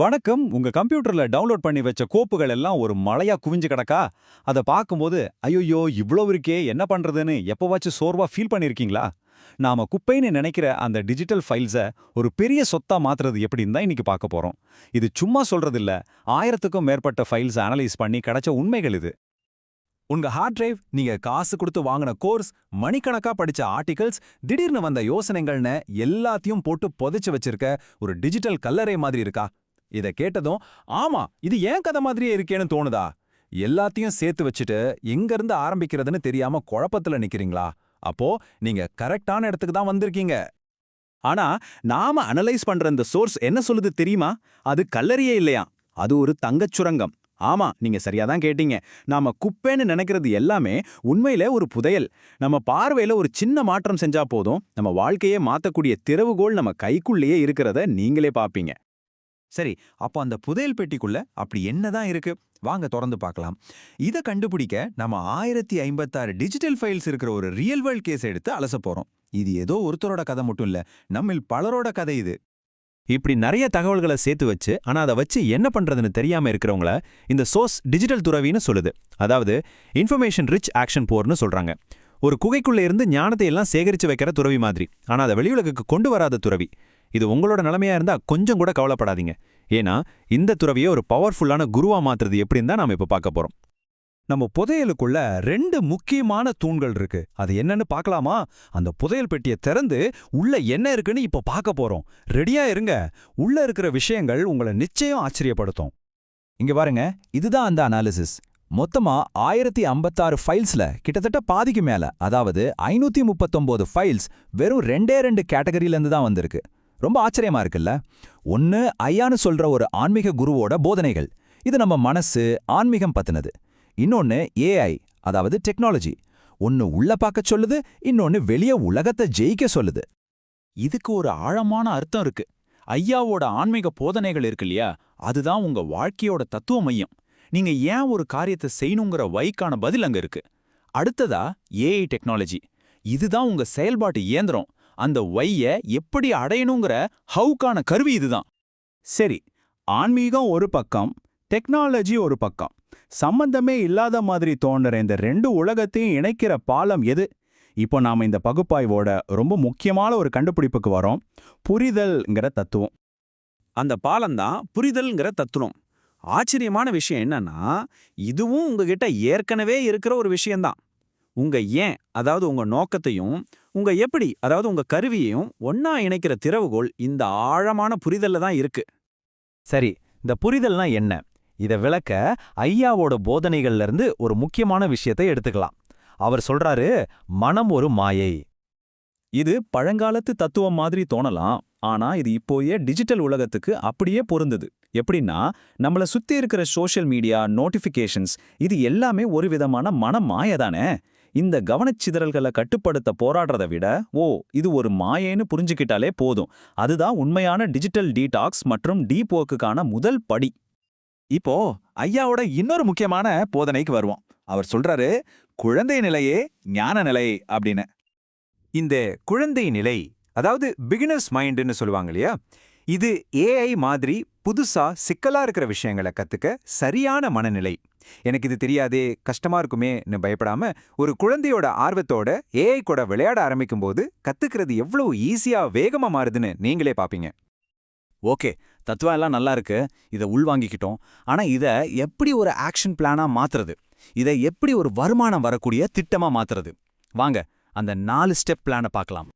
வணக்கம். உங்க கம்ப்யூட்டர்ல டவுன்லோட் பண்ணி வச்ச கோப்புகள் எல்லாம் ஒரு மழையா குவிஞ்சு கிடக்கா? அதை பார்க்கும்போது ஐயோயோ இவ்வளவு இருக்கே என்ன பண்றதுன்னு எப்பவாச்சும் சோர்வா ஃபீல் பண்ணிருக்கீங்களா? நாம குப்பைன்னு நினைக்கிற அந்த டிஜிட்டல் ஃபைல்ஸை ஒரு பெரிய சொத்தா மாத்துறது எப்படின்னு தான் இன்னைக்கு பார்க்க போறோம். இது சும்மா சொல்றது இல்ல ஆயிரத்துக்கும் மேற்பட்ட ஃபைல்ஸ் அனலைஸ் பண்ணி கிடைச்ச உண்மைகள் இது. உங்க ஹார்ட் டிரைவ் நீங்க காசு கொடுத்து வாங்கின கோர்ஸ் மணிக்கணக்கா படிச்ச ஆர்டிகல்ஸ் திடீர்னு வந்த யோசனைகள்னு எல்லாத்தையும் போட்டு புதைச்சு வச்சிருக்க ஒரு டிஜிட்டல் கல்லறை மாதிரி இருக்கா? இத கேட்டதும் ஆமா இது ஏன் கதை மாதிரியே இருக்கேன்னு தோணுதா? எல்லாத்தையும் சேர்த்து வச்சுட்டு எங்க இருந்து ஆரம்பிக்கிறதுன்னு தெரியாம குழப்பத்துல நிக்கிறீங்களா? அப்போ நீங்க கரெக்டான இடத்துக்கு தான் வந்திருக்கீங்க. ஆனா நாம அனலைஸ் பண்ற இந்த சோர்ஸ் என்ன சொல்லுது தெரியுமா? அது கல்லறியே இல்லையா? அது ஒரு தங்கச் சுரங்கம். ஆமா நீங்க சரியா தான் கேட்டீங்க. நாம குப்பேன்னு நினைக்கிறது எல்லாமே உண்மையில ஒரு புதையல். நம்ம பார்வையில ஒரு சின்ன மாற்றம் செஞ்சா போதும். நம்ம வாழ்க்கையே மாத்தக்கூடிய திறவுகோல் நம்ம கைக்குள்ளேயே இருக்கிறத நீங்களே பாப்பீங்க சரி அப்போ அந்த புதையல் பெட்டிக்குள்ள அப்படி என்னதான் இருக்கு? வாங்க திறந்து பார்க்கலாம். இத கண்டுபிடிக்க நம்ம ஆயிரத்தி ஐம்பத்தாறு டிஜிட்டல் ஃபைல்ஸ் இருக்கிற ஒரு ரியல் வேர்ல்ட் கேஸ் எடுத்து அலச போறோம். இது ஏதோ ஒருத்தரோட கதை மட்டும் இல்ல நம்மில் பலரோட கதை இது. இப்படி நிறைய தகவல்களை சேர்த்து வச்சு ஆனா அதை வச்சு என்ன பண்றதுன்னு தெரியாம இருக்கிறவங்கள இந்த சோர்ஸ் டிஜிட்டல் துறவின்னு சொல்லுது. அதாவது இன்ஃபர்மேஷன் ரிச் ஆக்ஷன் போர்னு சொல்றாங்க. ஒரு குகைக்குள்ள இருந்து ஞானத்தை எல்லாம் சேகரிச்சு வைக்கிற துறவி மாதிரி. ஆனா அதை வெளியுலகுக்கு கொண்டு வராத துறவி. இது உங்களோட நிலைமையா இருந்தா கொஞ்சம் கூட கவலைப்படாதீங்க. ஏன்னா இந்த துறவியை ஒரு பவர்ஃபுல்லான குருவா மாத்துறது எப்படின்னு தான் நாம இப்ப பார்க்க போறோம். நம்ம புதையலுக்குள்ள ரெண்டு முக்கியமான தூண்கள் இருக்கு. அது என்னன்னு பார்க்கலாமா? அந்த புதையல் பெட்டியை திறந்து உள்ள என்ன இருக்குன்னு இப்ப பார்க்க போறோம். ரெடியா இருங்க. உள்ள இருக்கிற விஷயங்கள் உங்களை நிச்சயம் ஆச்சரியப்படுத்தும். இங்க பாருங்க. இதுதான் அந்த அனாலிசிஸ் மொத்தமா ஆயிரத்தி ஐம்பத்தாறு ஃபைல்ஸ்ல கிட்டத்தட்ட பாதிக்கு மேல அதாவது ஐநூத்தி முப்பத்தொன்பது ஃபைல்ஸ் வெறும் ரெண்டே ரெண்டு கேட்டகரியில இருந்து தான் வந்திருக்கு. ரொம்ப ஆச்சரியமா இருக்குல்ல? ஒன்னு ஐயான்னு சொல்ற ஒரு ஆன்மீக குருவோட போதனைகள். இது நம்ம மனசு ஆன்மீகம் பத்தினது. இன்னொன்னு ஏஐ அதாவது டெக்னாலஜி ஒன்னு உள்ள பார்க்க சொல்லுது இன்னொன்னு வெளிய உலகத்தை ஜெயிக்க சொல்லுது. இதுக்கு ஒரு ஆழமான அர்த்தம் இருக்கு. ஐயாவோட ஆன்மீக போதனைகள் இருக்கு இல்லையா? அதுதான் உங்க வாழ்க்கையோட தத்துவ மையம். நீங்க ஏன் ஒரு காரியத்தை செய்யணுங்கிற வைக்கான பதில் அங்க இருக்கு. அடுத்ததா ஏஐ டெக்னாலஜி இதுதான் உங்க செயல்பாட்டு இயந்திரம். அந்த ஒய்ய எப்படி அடையணுங்கிற ஹவுக்கான கருவி இதுதான். சரி ஆன்மீகம் ஒரு பக்கம் டெக்னாலஜி ஒரு பக்கம். சம்பந்தமே இல்லாத மாதிரி தோணுற இந்த ரெண்டு உலகத்தையும் இணைக்கிற பாலம் எது? இப்போ நாம இந்த பகுப்பாய்வோட ரொம்ப முக்கியமான ஒரு கண்டுபிடிப்புக்கு வரோம். புரிதல்ங்கிற தத்துவம். அந்த பாலம்தான் புரிதல்ங்கிற தத்துவம். ஆச்சரியமான விஷயம் என்னன்னா இதுவும் உங்ககிட்ட ஏற்கனவே இருக்கிற ஒரு விஷயம்தான். உங்க ஏன் அதாவது உங்க நோக்கத்தையும் உங்க எப்படி அதாவது உங்க கருவியையும் ஒன்னா இணைக்கிற திறவுகோள் இந்த ஆழமான புரிதல்ல தான் இருக்கு. சரி இந்த புரிதல்னா என்ன? இத விளக்க ஐயாவோட போதனைகள்ல இருந்து ஒரு முக்கியமான விஷயத்தை எடுத்துக்கலாம். அவர் சொல்றாரு மனம் ஒரு மாயை. இது பழங்காலத்து தத்துவம் மாதிரி தோணலாம் ஆனா இது இப்போயே டிஜிட்டல் உலகத்துக்கு அப்படியே பொருந்தது. எப்படின்னா நம்மள சுத்தி இருக்கிற சோஷியல் மீடியா நோட்டிஃபிகேஷன்ஸ் இது எல்லாமே ஒரு விதமான மன மாய தானே? இந்த கவனச்சிதறல்களை கட்டுப்படுத்த போராடுறதை விட ஓ இது ஒரு மாயேன்னு புரிஞ்சுக்கிட்டாலே போதும். அதுதான் உண்மையான டிஜிட்டல் டீடாக்ஸ் மற்றும் டீப் ஒர்க்குக்கான முதல் படி. இப்போ ஐயாவோட இன்னொரு முக்கியமான போதனைக்கு வருவோம். அவர் சொல்றாரு குழந்தை நிலையே ஞான நிலை அப்படின்னு. இந்த குழந்தை நிலை அதாவது பிகினர்ஸ் மைண்டுன்னு சொல்லுவாங்க இல்லையா? இது ஏஐ மாதிரி புதுசா சிக்கலா இருக்கிற விஷயங்களை கத்துக்க சரியான மனநிலை. எனக்கு இது தெரியாதே கஷ்டமா இருக்குமேன்னு பயப்படாம ஒரு குழந்தையோட ஆர்வத்தோட ஏஐ கூட விளையாட ஆரம்பிக்கும் போது கத்துக்கிறது எவ்வளவு ஈஸியா வேகமா மாறுதுன்னு நீங்களே பாப்பீங்க. ஓகே தத்துவம் எல்லாம் நல்லா இருக்கு. இதை உள்வாங்கிக்கிட்டோம். ஆனா இதை எப்படி ஒரு ஆக்ஷன் பிளானா மாத்துறது? இதை எப்படி ஒரு வருமானம் வரக்கூடிய திட்டமா மாத்துறது? வாங்க அந்த நாலு ஸ்டெப் பிளானை பார்க்கலாம்.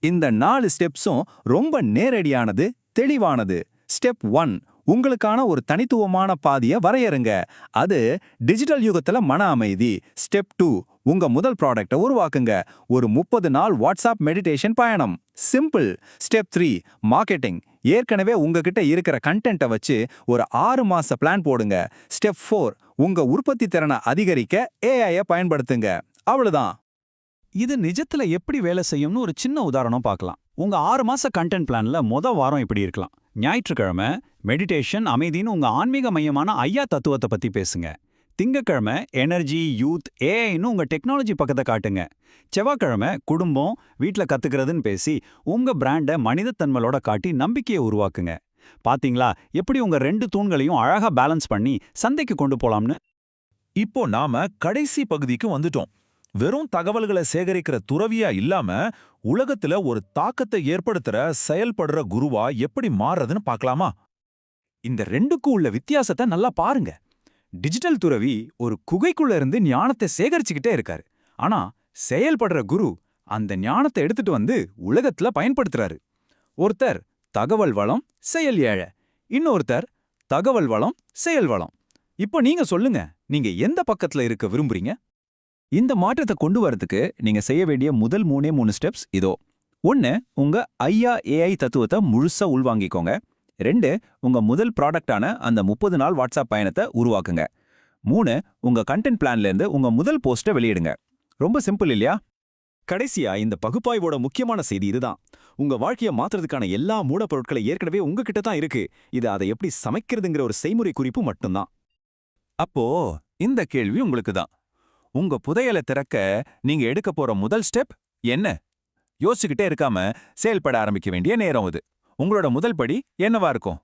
இந்த நாலு ஸ்டெப்ஸும் ரொம்ப நேரடியானது தெளிவானது. ஸ்டெப் ஒன் உங்களுக்கான ஒரு தனித்துவமான பாதைய வரையறுங்க. அது டிஜிட்டல் யுகத்துல மன அமைதி. ஸ்டெப் டூ உங்க முதல் ப்ராடக்டை உருவாக்குங்க. ஒரு முப்பது நாள் வாட்ஸ்அப் மெடிடேஷன் பயணம். சிம்பிள். Step three marketing. ஏற்கனவே உங்ககிட்ட இருக்கிற கண்டென்ட்டை வச்சு ஒரு ஆறு மாச பிளான் போடுங்க. ஸ்டெப் ஃபோர் உங்க உற்பத்தி திறனை அதிகரிக்க ஏஐயை பயன்படுத்துங்க. அவ்வளோதான் இது நிஜத்துல எப்படி வேலை செய்யும்னு ஒரு சின்ன உதாரணம் பார்க்கலாம். உங்க ஆறு மாச கண்டென்ட் பிளான்ல மொத வாரம் இப்படி இருக்கலாம். ஞாயிற்றுக்கிழமை மெடிடேஷன் அமைதின்னு உங்க ஆன்மீக மையமான ஐயா தத்துவத்தை பத்தி பேசுங்க. திங்கக்கிழமை எனர்ஜி யூத் ஏஐன்னு உங்க டெக்னாலஜி பக்கத்தை காட்டுங்க. செவ்வாய்க்கிழமை குடும்பம் வீட்ல கற்றுக்கிறதுன்னு பேசி உங்க பிராண்டை மனிதத்தன்மலோட காட்டி நம்பிக்கையை உருவாக்குங்க. பாத்தீங்களா? எப்படி உங்க ரெண்டு தூண்களையும் அழகா பேலன்ஸ் பண்ணி சந்தைக்கு கொண்டு போலாம்னு? இப்போ நாம கடைசி பகுதிக்கு வந்துட்டோம். வெறும் தகவல்களை சேகரிக்கிற துறவியா இல்லாம உலகத்துல ஒரு தாக்கத்தை ஏற்படுத்துற செயல்படுற குருவா எப்படி மாறுறதுன்னு பார்க்கலாமா? இந்த ரெண்டுக்கும் உள்ள வித்தியாசத்தை நல்லா பாருங்க. டிஜிட்டல் துறவி ஒரு குகைக்குள்ள இருந்து ஞானத்தை சேகரிச்சுக்கிட்டே இருக்காரு. ஆனா செயல்படுற குரு அந்த ஞானத்தை எடுத்துட்டு வந்து உலகத்துல பயன்படுத்துறாரு. ஒருத்தர் தகவல் வளம் செயல் ஏழை. இன்னொருத்தர் தகவல் வளம் செயல் வளம். இப்போ நீங்க சொல்லுங்க நீங்க எந்த பக்கத்துல இருக்க விரும்புறீங்க? இந்த மாற்றத்தை கொண்டு வரதுக்கு நீங்க செய்ய வேண்டிய முதல் மூணே மூணு ஸ்டெப்ஸ் இதோ. ஒன்னு உங்க ஐயா ஏஐ தத்துவத்தை முழுசா உள்வாங்கிக்கோங்க. ரெண்டு உங்க முதல் ப்ராடக்டான அந்த முப்பது நாள் வாட்ஸ்அப் பயணத்தை உருவாக்குங்க. மூணு உங்க கண்டென்ட் பிளான்ல இருந்து உங்க முதல் போஸ்ட்டை வெளியிடுங்க. ரொம்ப சிம்பிள் இல்லையா? கடைசியா இந்த பகுப்பாய்வோட முக்கியமான செய்தி இதுதான். உங்க வாழ்க்கையை மாத்துறதுக்கான எல்லா மூடப்பொருட்களை ஏற்கனவே உங்ககிட்ட தான் இருக்கு. இது அதை எப்படி சமைக்கிறதுங்கிற ஒரு செய்முறை குறிப்பு மட்டும்தான். அப்போ இந்த கேள்வி உங்களுக்கு தான் உங்க புதையலை திறக்க நீங்க எடுக்க போற முதல் ஸ்டெப் என்ன? யோசிச்சுக்கிட்டே இருக்காம செயல்பட ஆரம்பிக்க வேண்டிய நேரம் இது உங்களோட முதல் படி என்னவா இருக்கும்?